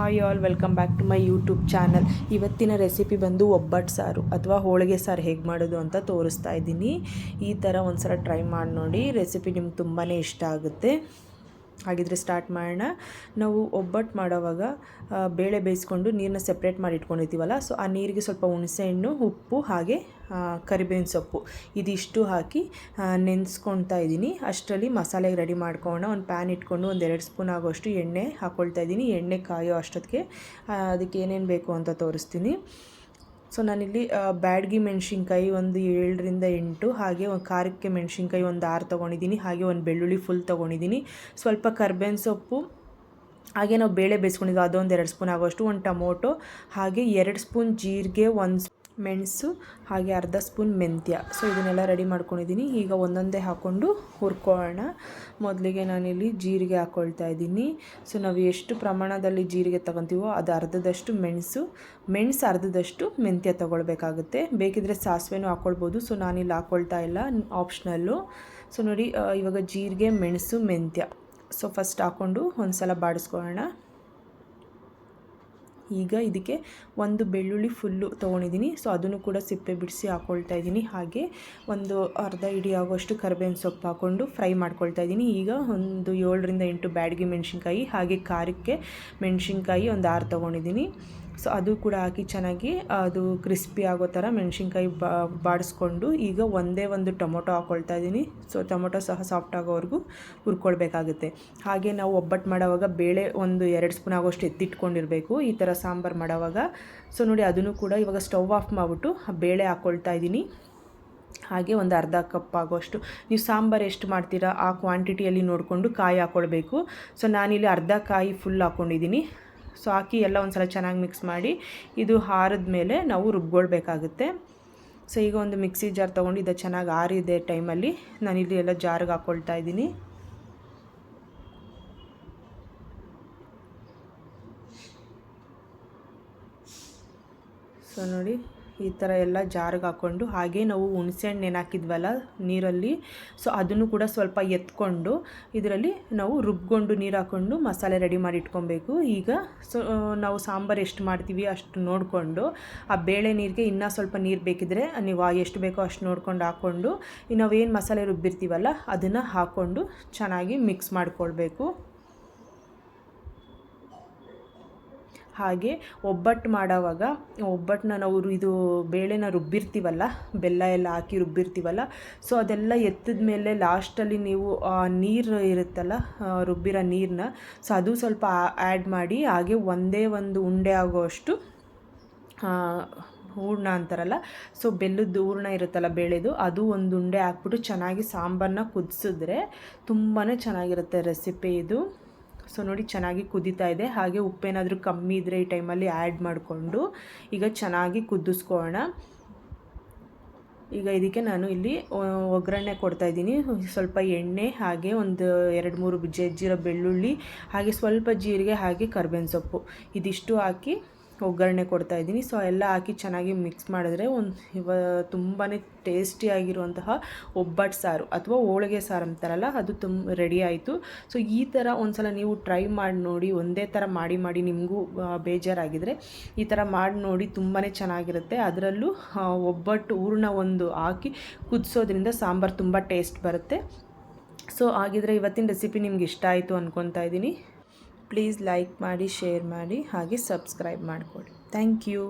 Hi all, welcome back to my YouTube channel. ಇವತ್ತಿನ recipe ಬಂದು ಒಬ್ಬಟ್ಟು ಸಾರು ಅಥವಾ ಹೋಳಿಗೆ ಸಾರು ಹೇಗೆ ಮಾಡೋದು ಅಂತ ತೋರಿಸ್ತಾ ಇದ್ದೀನಿ. ಈ ಥರ ಒಂದು ಸಲ ಟ್ರೈ ಮಾಡಿ ನೋಡಿ, ರೆಸಿಪಿ ನಿಮ್ಗೆ ತುಂಬಾ ಇಷ್ಟ ಆಗುತ್ತೆ. ಹಾಗಿದ್ರೆ ಸ್ಟಾರ್ಟ್ ಮಾಡೋಣ. ನಾವು ಒಬ್ಬಟ್ಟು ಮಾಡೋವಾಗ ಬೇಳೆ ಬೇಯಿಸ್ಕೊಂಡು ನೀರನ್ನ ಸೆಪ್ರೇಟ್ ಮಾಡಿ ಇಟ್ಕೊಂಡಿರ್ತೀವಲ್ಲ ಸೊ ಆ ನೀರಿಗೆ ಸ್ವಲ್ಪ ಹುಣಸೆಹಣ್ಣು ಉಪ್ಪು, ಹಾಗೆ ಕರಿಬೇವಿನ ಸೊಪ್ಪು ಇದಿಷ್ಟು ಹಾಕಿ ನೆನೆಸ್ಕೊಳ್ತಾ ಇದ್ದೀನಿ. ಅಷ್ಟರಲ್ಲಿ ಮಸಾಲೆಗೆ ರೆಡಿ ಮಾಡ್ಕೊಳ್ಳೋಣ. ಒಂದು ಪ್ಯಾನ್ ಇಟ್ಕೊಂಡು ಒಂದು ಎರಡು ಸ್ಪೂನ್ ಆಗೋಷ್ಟು ಎಣ್ಣೆ ಹಾಕ್ಕೊಳ್ತಾ ಇದ್ದೀನಿ. ಎಣ್ಣೆ ಕಾಯೋ ಅಷ್ಟೊತ್ತಿಗೆ ಅದಕ್ಕೆ ಏನೇನು ಬೇಕು ಅಂತ ತೋರಿಸ್ತೀನಿ. ಸೊ ನಾನಿಲ್ಲಿ ಬ್ಯಾಡ್ಗೆ ಮೆಣಸಿನ್ಕಾಯಿ ಒಂದು ಏಳರಿಂದ ಎಂಟು, ಹಾಗೆ ಒಂದು ಖಾರಕ್ಕೆ ಮೆಣಸಿನ್ಕಾಯಿ ಒಂದು ಆರು ತೊಗೊಂಡಿದ್ದೀನಿ, ಹಾಗೆ ಒಂದು ಬೆಳ್ಳುಳ್ಳಿ ಫುಲ್ ತೊಗೊಂಡಿದ್ದೀನಿ. ಸ್ವಲ್ಪ ಕರ್ಬೇವಿನ ಸೊಪ್ಪು, ಹಾಗೆ ನಾವು ಬೇಳೆ ಬೇಯಿಸ್ಕೊಂಡಿದ್ದು ಅದೊಂದು ಎರಡು ಸ್ಪೂನ್ ಆಗೋಷ್ಟು ಒಂದು ಟೊಮೊಟೊ, ಹಾಗೆ ಎರಡು ಸ್ಪೂನ್ ಜೀರಿಗೆ, ಒಂದು ಮೆಣಸು, ಹಾಗೆ ಅರ್ಧ ಸ್ಪೂನ್ ಮೆಂತ್ಯ. ಸೊ ಇದನ್ನೆಲ್ಲ ರೆಡಿ ಮಾಡ್ಕೊಂಡಿದ್ದೀನಿ. ಈಗ ಒಂದೊಂದೇ ಹಾಕ್ಕೊಂಡು ಹುರ್ಕೊಳ್ಳೋಣ. ಮೊದಲಿಗೆ ನಾನಿಲ್ಲಿ ಜೀರಿಗೆ ಹಾಕ್ಕೊಳ್ತಾ ಇದ್ದೀನಿ. ಸೊ ನಾವು ಎಷ್ಟು ಪ್ರಮಾಣದಲ್ಲಿ ಜೀರಿಗೆ ತಗೊತೀವೋ ಅದು ಅರ್ಧದಷ್ಟು ಮೆಣಸು. ಮೆಣಸು ಅರ್ಧದಷ್ಟು ಮೆಂತ್ಯ ತೊಗೊಳ್ಬೇಕಾಗುತ್ತೆ. ಬೇಕಿದ್ರೆ ಸಾಸಿವೆನೂ ಹಾಕ್ಕೊಳ್ಬೋದು ಸೊ ನಾನಿಲ್ಲಿ ಹಾಕ್ಕೊಳ್ತಾ ಇಲ್ಲ. ಆಪ್ಷನಲ್ಲು ಸೊ ನೋಡಿ ಇವಾಗ ಜೀರಿಗೆ, ಮೆಣಸು, ಮೆಂತ್ಯ. ಸೊ ಫಸ್ಟ್ ಹಾಕ್ಕೊಂಡು ಒಂದು ಸಲ ಬಾಡಿಸ್ಕೊಳ್ಳೋಣ. ಈಗ ಇದಕ್ಕೆ ಒಂದು ಬೆಳ್ಳುಳ್ಳಿ ಫುಲ್ಲು ತೊಗೊಂಡಿದ್ದೀನಿ. ಸೊ ಅದನ್ನು ಕೂಡ ಸಿಪ್ಪೆ ಬಿಡಿಸಿ ಹಾಕ್ಕೊಳ್ತಾ ಇದ್ದೀನಿ. ಹಾಗೆ ಒಂದು ಅರ್ಧ ಇಡಿ ಆಗೋಷ್ಟು ಕರಿಬೇವಿನ ಸೊಪ್ಪು ಹಾಕ್ಕೊಂಡು ಫ್ರೈ ಮಾಡ್ಕೊಳ್ತಾ ಇದ್ದೀನಿ. ಈಗ ಒಂದು ಏಳರಿಂದ ಎಂಟು ಬ್ಯಾಡಗಿ ಮೆಣಸಿನ್ಕಾಯಿ, ಹಾಗೆ ಖಾರಕ್ಕೆ ಮೆಣಸಿನ್ಕಾಯಿ ಒಂದು ಆರು ತೊಗೊಂಡಿದ್ದೀನಿ. ಸೊ ಅದು ಕೂಡ ಹಾಕಿ ಚೆನ್ನಾಗಿ, ಅದು ಕ್ರಿಸ್ಪಿ ಆಗೋ ಥರ ಮೆಣಸಿನ್ಕಾಯಿ ಬಾಡಿಸ್ಕೊಂಡು ಈಗ ಒಂದೇ ಒಂದು ಟೊಮೊಟೊ ಹಾಕ್ಕೊಳ್ತಾ ಇದ್ದೀನಿ. ಸೊ ಟೊಮೊಟೊ ಸಹ ಸಾಫ್ಟ್ ಆಗೋವರೆಗೂ ಹುರ್ಕೊಳ್ಬೇಕಾಗುತ್ತೆ. ಹಾಗೆ ನಾವು ಒಬ್ಬಟ್ಟು ಮಾಡೋವಾಗ ಬೇಳೆ ಒಂದು ಎರಡು ಸ್ಪೂನ್ ಆಗೋಷ್ಟು ಎತ್ತಿಟ್ಕೊಂಡಿರಬೇಕು, ಈ ಥರ ಸಾಂಬಾರು ಮಾಡೋವಾಗ. ಸೊ ನೋಡಿ ಅದನ್ನು ಕೂಡ ಇವಾಗ ಸ್ಟವ್ ಆಫ್ ಮಾಡಿಬಿಟ್ಟು ಬೇಳೆ ಹಾಕ್ಕೊಳ್ತಾ ಇದ್ದೀನಿ. ಹಾಗೆ ಒಂದು ಅರ್ಧ ಕಪ್ ಆಗೋಷ್ಟು. ನೀವು ಸಾಂಬಾರು ಎಷ್ಟು ಮಾಡ್ತೀರಾ ಆ ಕ್ವಾಂಟಿಟಿಯಲ್ಲಿ ನೋಡಿಕೊಂಡು ಕಾಯಿ ಹಾಕ್ಕೊಳ್ಬೇಕು ಸೊ ನಾನಿಲ್ಲಿ ಅರ್ಧ ಕಾಯಿ ಫುಲ್ ಹಾಕ್ಕೊಂಡಿದ್ದೀನಿ ಸೊ ಹಾಕಿ ಎಲ್ಲ ಒಂದು ಸಲ ಚೆನ್ನಾಗಿ ಮಿಕ್ಸ್ ಮಾಡಿ ಇದು ಹಾರಿದ ಮೇಲೆ ನಾವು ರುಬ್ಕೊಳ್ಬೇಕಾಗುತ್ತೆ ಸೊ ಈಗ ಒಂದು ಮಿಕ್ಸಿ ಜಾರ್ ತೊಗೊಂಡು ಇದು ಚೆನ್ನಾಗಿ ಆರಿದೆ ಟೈಮಲ್ಲಿ ಇಲ್ಲಿ ಎಲ್ಲ ಜಾರ್ಗೆ ಹಾಕ್ಕೊಳ್ತಾ ಇದ್ದೀನಿ. ಸೊ ನೋಡಿ ಈ ಥರ ಎಲ್ಲ ಜಾರಿಗೆ ಹಾಕ್ಕೊಂಡು, ಹಾಗೆ ನಾವು ಹುಣಸೆಹಣ್ಣು ನೆನೆ ಹಾಕಿದ್ವಲ್ಲ ನೀರಲ್ಲಿ, ಸೊ ಅದನ್ನು ಕೂಡ ಸ್ವಲ್ಪ ಎತ್ಕೊಂಡು ಇದರಲ್ಲಿ ನಾವು ರುಬ್ಕೊಂಡು ನೀರು ಹಾಕ್ಕೊಂಡು ಮಸಾಲೆ ರೆಡಿ ಮಾಡಿ ಇಟ್ಕೊಬೇಕು. ಈಗ ಸೊ ನಾವು ಸಾಂಬಾರು ಎಷ್ಟು ಮಾಡ್ತೀವಿ ಅಷ್ಟು ನೋಡಿಕೊಂಡು, ಆ ಬೇಳೆ ನೀರಿಗೆ ಇನ್ನೂ ಸ್ವಲ್ಪ ನೀರು ಬೇಕಿದ್ರೆ ನೀವು ಎಷ್ಟು ಬೇಕೋ ಅಷ್ಟು ನೋಡ್ಕೊಂಡು ಹಾಕ್ಕೊಂಡು ಏನು ಮಸಾಲೆ ರುಬ್ಬಿರ್ತೀವಲ್ಲ ಅದನ್ನು ಹಾಕ್ಕೊಂಡು ಚೆನ್ನಾಗಿ ಮಿಕ್ಸ್ ಮಾಡ್ಕೊಳ್ಬೇಕು. ಹಾಗೆ ಒಬ್ಬಟ್ಟು ಮಾಡೋವಾಗ, ಒಬ್ಬಟ್ಟನ್ನ ನಾವು ಇದು ಬೇಳೆನ ರುಬ್ಬಿರ್ತೀವಲ್ಲ, ಬೆಲ್ಲ ಎಲ್ಲ ಹಾಕಿ ರುಬ್ಬಿರ್ತೀವಲ್ಲ, ಸೊ ಅದೆಲ್ಲ ಎತ್ತಿದ ಮೇಲೆ ಲಾಸ್ಟಲ್ಲಿ ನೀವು ನೀರು ಇರುತ್ತಲ್ಲ ರುಬ್ಬಿರೋ ನೀರನ್ನ ಸೊ ಅದು ಸ್ವಲ್ಪ ಆ್ಯಡ್ ಮಾಡಿ ಹಾಗೆ ಒಂದೇ ಒಂದು ಉಂಡೆ ಆಗೋಷ್ಟು ಹೂರ್ಣ ಅಂತಾರಲ್ಲ, ಸೊ ಬೆಲ್ಲದ ಹೂರ್ಣ ಇರುತ್ತಲ್ಲ ಬೇಳೆದು, ಅದು ಒಂದು ಉಂಡೆ ಹಾಕ್ಬಿಟ್ಟು ಚೆನ್ನಾಗಿ ಸಾಂಬಾರನ್ನ ಕುದಿಸಿದ್ರೆ ತುಂಬಾ ಚೆನ್ನಾಗಿರುತ್ತೆ ರೆಸಿಪಿ ಇದು. ಸೊ ನೋಡಿ ಚೆನ್ನಾಗಿ ಕುದೀತಾ ಇದೆ ಹಾಗೆ ಉಪ್ಪೇನಾದರೂ ಕಮ್ಮಿ ಇದ್ದರೆ ಈ ಟೈಮಲ್ಲಿ ಆ್ಯಡ್ ಮಾಡಿಕೊಂಡು ಈಗ ಚೆನ್ನಾಗಿ ಕುದಿಸ್ಕೊಳ್ಳೋಣ ಈಗ ಇದಕ್ಕೆ ನಾನು ಇಲ್ಲಿ ಒಗ್ಗರಣೆ ಕೊಡ್ತಾ ಇದ್ದೀನಿ ಸ್ವಲ್ಪ ಎಣ್ಣೆ ಹಾಗೆ ಒಂದು ಎರಡು ಮೂರು ಜಜ್ಜಿರೋ ಬೆಳ್ಳುಳ್ಳಿ ಹಾಗೆ ಸ್ವಲ್ಪ ಜೀರಿಗೆ ಹಾಗೆ ಕರ್ಬೇವಿನ ಸೊಪ್ಪು ಇದಿಷ್ಟು ಹಾಕಿ ಒಗ್ಗರಣೆ ಕೊಡ್ತಾ ಇದ್ದೀನಿ. ಸೊ ಎಲ್ಲ ಹಾಕಿ ಚೆನ್ನಾಗಿ ಮಿಕ್ಸ್ ಮಾಡಿದ್ರೆ ಒಂದು ಇವ ತುಂಬಾ ಟೇಸ್ಟಿಯಾಗಿರುವಂತಹ ಒಬ್ಬಟ್ಟು ಸಾರು ಅಥವಾ ಹೋಳಿಗೆ ಸಾರು ಅಂತಾರಲ್ಲ, ಅದು ತುಂಬ ರೆಡಿ ಆಯಿತು. ಸೊ ಈ ಥರ ಒಂದ್ಸಲ ನೀವು ಟ್ರೈ ಮಾಡಿ ನೋಡಿ, ಒಂದೇ ಥರ ಮಾಡಿ ಮಾಡಿ ನಿಮಗೂ ಬೇಜಾರಾಗಿದ್ದರೆ ಈ ಥರ ಮಾಡಿ ನೋಡಿ ತುಂಬಾ ಚೆನ್ನಾಗಿರುತ್ತೆ. ಅದರಲ್ಲೂ ಒಬ್ಬಟ್ಟು ಹೂರ್ಣ ಒಂದು ಹಾಕಿ ಕುದಿಸೋದ್ರಿಂದ ಸಾಂಬಾರು ತುಂಬ ಟೇಸ್ಟ್ ಬರುತ್ತೆ. ಸೊ ಹಾಗಿದ್ರೆ ಇವತ್ತಿನ ರೆಸಿಪಿ ನಿಮ್ಗೆ ಇಷ್ಟ ಆಯಿತು ಅಂದ್ಕೊತಾ ಇದ್ದೀನಿ. ಪ್ಲೀಸ್ ಲೈಕ್ ಮಾಡಿ ಶೇರ್ ಮಾಡಿ ಹಾಗೆ ಸಬ್ಸ್ಕ್ರೈಬ್ ಮಾಡಿಕೊಡಿ. Thank you